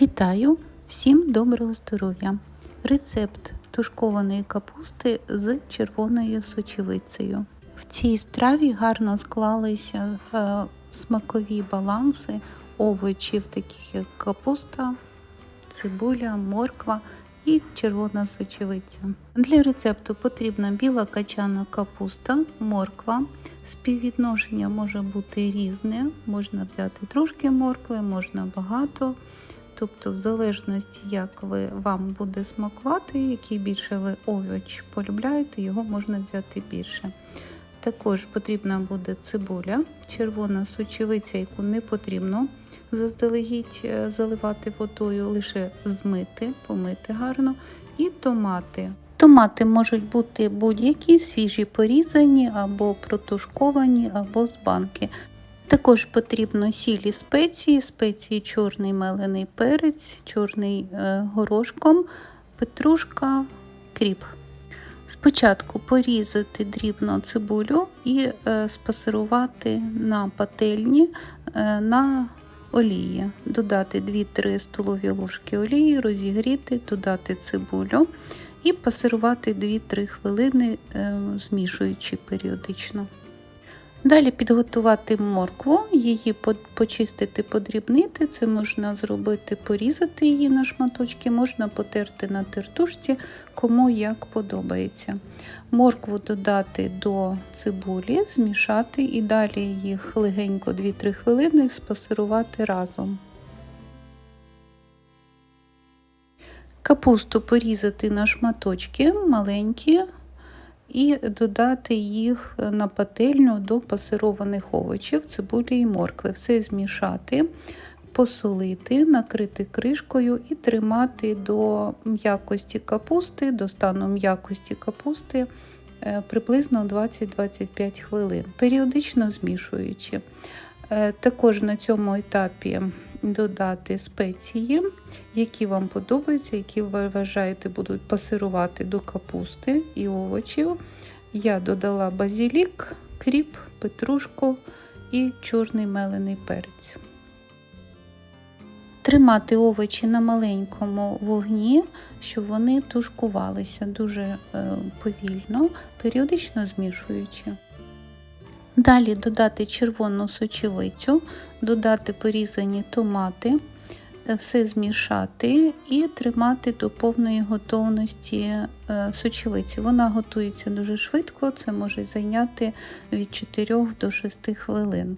Вітаю! Всім доброго здоров'я! Рецепт тушкованої капусти з червоною сочевицею. В цій страві гарно склалися е, смакові баланси овочів, таких як капуста, цибуля, морква і червона сочевиця. Для рецепту потрібна біла качана капуста, морква. Співвідношення може бути різне. Можна взяти трошки моркви, можна багато. Тобто, в залежності, як ви, вам буде смакувати, який більше ви овоч полюбляєте, його можна взяти більше. Також потрібна буде цибуля, червона сочевиця, яку не потрібно заздалегідь е, заливати водою, лише змити, помити гарно, і томати. Томати можуть бути будь-які, свіжі порізані, або протушковані, або з банки. Також потрібно сілі спеції, спеції чорний мелений перець, чорний е, горошком, петрушка, кріп. Спочатку порізати дрібно цибулю і е, спасирувати на пательні е, на олії. Додати 2-3 столові ложки олії, розігріти, додати цибулю і пасирувати 2-3 хвилини, змішуючи періодично. Далі підготувати моркву, її почистити, подрібнити. Це можна зробити, порізати її на шматочки, можна потерти на тертушці, кому як подобається. Моркву додати до цибулі, змішати і далі їх легенько 2-3 хвилини спасирувати разом. Капусту порізати на шматочки маленькі і додати їх на пательню до пасированих овочів, цибулі і моркви. Все змішати, посолити, накрити кришкою і тримати до м'якості капусти, до стану м'якості капусти е, приблизно 20-25 хвилин, періодично змішуючи. Е, також на цьому етапі додати спеції, які вам подобаються, які ви вважаєте будуть пасирувати до капусти і овочів. Я додала базілік, кріп, петрушку і чорний мелений перець. Тримати овочі на маленькому вогні, щоб вони тушкувалися дуже е, повільно, періодично змішуючи. Далі додати червону сочевицю, додати порізані томати, е, все змішати і тримати до повної готовності е, сочевиці. Вона готується дуже швидко, це може зайняти від 4 до 6 хвилин.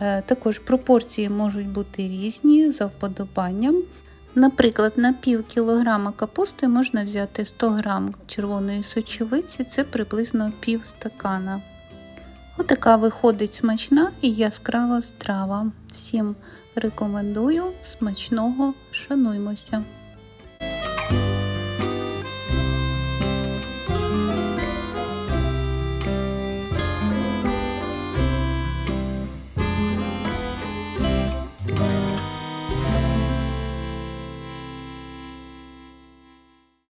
Е, також пропорції можуть бути різні за вподобанням. Наприклад, на пів кілограма капусти можна взяти 100 грам червоної сочевиці, це приблизно пів стакана. Отака виходить смачна і яскрава страва. Всім рекомендую смачного, шануймося!